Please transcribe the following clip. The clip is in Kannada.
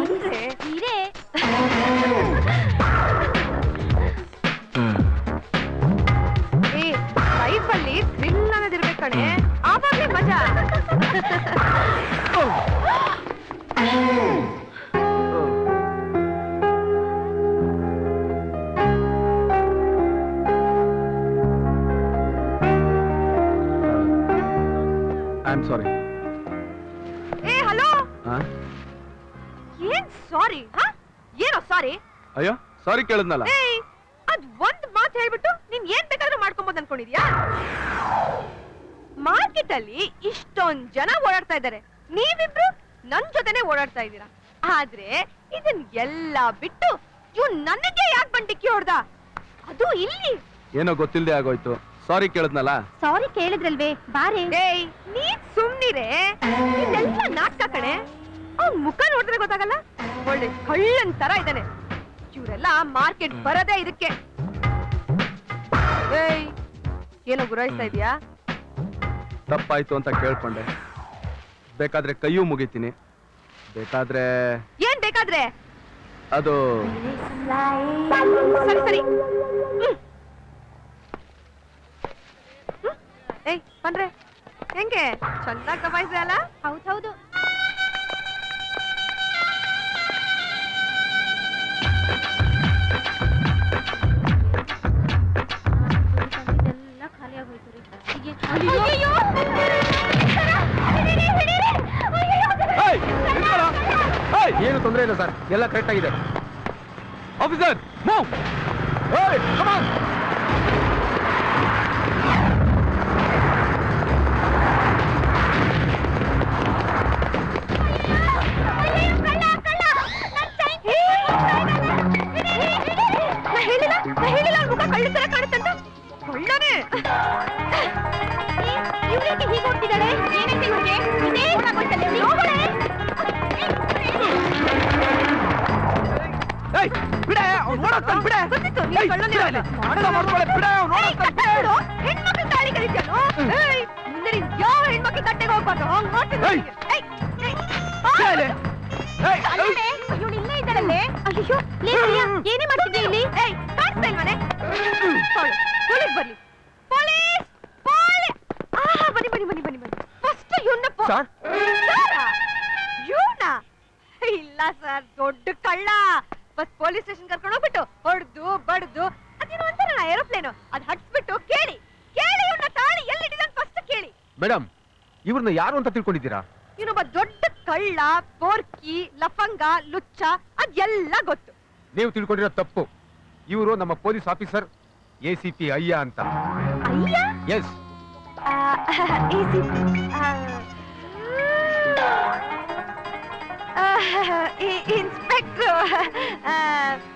ಅಂದ್ರೆ ಹೀರೆ ಏ ಲೈಫಲ್ಲಿ ಥ್ರಿಲ್ ಅನ್ನೋದಿರ್ಬೇಕು ಕಣೆ ಆವಾಗ್ಲೇ ಮಜಾ ಐ ಆಮ್ ಸಾರಿ ಏ ಹಲೋ ಏನ್ ಸಾರಿ? ಹಾ? ಏನೋ ಸಾರಿ? ಅಯ್ಯೋ ಸಾರಿ ಕೇಳಿದ್ನಲ್ಲ. ಏಯ್ ಅದ್ ಒಂದ್ ಮಾತ್ ಹೇಳ್ಬಿಟ್ಟು ನೀನ್ ಏನ್ ಬೇಕಾದ್ರೂ ಮಾಡ್ಕೊಬೋದು ಅನ್ಕೊಂಡಿದ್ಯಾ? ಮಾರ್ಕೆಟ್ ಅಲ್ಲಿ ಇಷ್ಟೊಂದ್ ಜನ ಓಡಾಡ್ತಾ ಇದ್ದಾರೆ. ನೀವಿಬ್ರು ನನ್ ಜೊತೆನೆ ಓಡಾಡ್ತಾ ಇದ್ದೀರಾ? ಆದ್ರೆ ಇದನ್ ಎಲ್ಲ ಬಿಟ್ಟು ಇವ್ ನನಗೆ ಯಾಕೆ ಬಂಡಿಕ್ಕಿ ಹೊಡ್ದ? ಅದು ಇಲ್ಲಿ. ಏನೋ ಗೊತ್ತಿಲ್ಲದೆ ಆಗೋಯ್ತು. ಸಾರಿ ಕೇಳಿದ್ನಲ್ಲ? ಸಾರಿ ಕೇಳಿದ್ರಲ್ವೇ ಬಾರೆ. ಏಯ್ ನೀನ್ ಸುಮ್ನಿರೆ. ಇದೆಲ್ಲ ನಾಟಕ ಕಣೆ. ಮುಖ ನೋಡಿದ್ರೆ ಗೊತ್ತಾಗಲ್ಲ? ಒಳ್ಳೆ ಕಳ್ಳನ್ ತರ ಇದ್ದಾನೆ. ಇವರೆಲ್ಲ ಮಾರ್ಕೆಟ್ ಬರದೇ ಇದಕ್ಕೆ. ಏಯ್ ಏನೋ ಗುರಾಯಿಸ್ತಾ ಇದೀಯಾ ತಪ್ಪಾಯ್ತು ಅಂತ ಕೇಳ್ಕೊಂಡೆ. ಬೇಕಾದ್ರೆ ಕೈಯೂ ಮುಗಿತೀನಿ. ಬೇಕಾದ್ರೆ ಏನ್ ಬೇಕಾದ್ರೆ? ಅದು ಸರಿ ಸರಿ. ಹ್ಮ್. ಹ್ಮ್. ಏಯ್ ಬಂದ್ರೆ. ಹೆಂಗೆ? ಚೆನ್ನಾಗ್ ದಬಾಯಿಸ್ದೆ ಅಲ್ಲ? ಹೌದೌದು ಏನು ತೊಂದರೆ ಇಲ್ಲ ಸರ್ ಎಲ್ಲ ಕರೆಕ್ಟ್ ಆಗಿದೆ ಆಫೀಸರ್ ಮೂವ್ ಏಯ್ come on. ನಾ ಹೇಳಿಲ್ಲ ಮುಖ ಕಳ್ಳಿ ತರ ಕಾಣುತ್ತಂತ ಒಳ್ಳನೆ ಬಿಡೆ ಅವ್ನು ಓಡೋಗ್ತಾನೆ ಬಿಡೆ ಗೊತ್ತಿತ್ತು ನೀನ್ ಏಯ್, ಕಳ್ಳನೇ ಬಿಡೆ ಅಂತ. ಅಲ್ಲಿ. ಮಾಡೋದ ಮಾಡ್ಕೊಳ್ಳೆ ಬಿಡೆ ಅವ್ನು ಏಯ್, ಓಡೋಗ್ತಾನೆ ಕತ್ತೆ ಬಿಡು. ಹೆಣ್ಮಕ್ಳು ತಾಳಿ ಕಲಿತ್ಯಾನು? ಏಯ್, ಮುಂದೆ ನೀನ್ ಯಾವ ಹೆಣ್ಮಕ್ಳು ತಟ್ಟೆಗೆ ಹೋಗ್ಬಾರ್ದು ಹಂಗ್ ಮಾಡ್ತೀನಿ ಏಯ್. ನಿನಗೆ. ಏಯ್, ಏಯ್. ಬಿಡೆ ಅಲ್ಲಿ. ಏಯ್, ಅಲ್ಲೇ ಇವ್ಳು ಇಲ್ಲೇ ಇದ್ದಾಳಲ್ಲೇ ಅಯ್ಯೋ ಲೇ ಪ್ರಿಯಾ, ಏನೇ ಮಾಡ್ತಿದ್ದೆ ಇಲ್ಲಿ ಏಯ್, ಕಾಣಿಸ್ತಾ ಇಲ್ವನೆ? ತೊಗೊಳ್ಳು, ಪೊಲೀಸ್ ಬರ್ಲಿ ಪೊಲೀಸ್ ಪೊಲೀಸ್ ಆಹಾ ಬನ್ನಿ ಬನ್ನಿ ಬನ್ನಿ ಬನ್ನಿ ಬನ್ನಿ ಫಸ್ಟ್ ಇವನ್ನ ಸರ್? ಇವನ ಇಲ್ಲ ಸರ್ ದೊಡ್ಡ ಕಳ್ಳ ಬಸ್ ಪೊಲೀಸ್ ಸ್ಟೇಷನ್ ಕರ್ಕೊಂಡು ಹೋಗ್ಬಿಟ್ಟು ಹೊಡೆದು ಬಡದು ಅದೇನೋ ಅಂತಾರಲ್ಲ ಏರೋಪ್ಲೇನು ಅದ್ ಹಟ್ಸ್ಬಿಟ್ಟು ಕೇಳಿ. ಕೇಳಿ ಇವನ್ನ ತಾಳಿ ಎಲ್ಲಿಟ್ಟಿದ್ದಾನೆ ಫಸ್ಟ್ ಕೇಳಿ. ಮೇಡಮ್ ಇವ್ರನ್ನ ಯಾರು ಅಂತ ತಿಳ್ಕೊಂಡಿದ್ದೀರಾ? ಇವನೊಬ್ಬ ದೊಡ್ಡ ಕಳ್ಳ ಪೋರ್ಕಿ ಲಫಂಗ ಲುಚ್ಚ ಅದೆಲ್ಲ ಗೊತ್ತು. ನೀವು ತಿಳ್ಕೊಂಡಿರೋ ತಪ್ಪು. ಇವರು ನಮ್ಮ police officer A C P ಅಯ್ಯ ಅಂತ. ಅಯ್ಯ? ಎಸ್ দেখো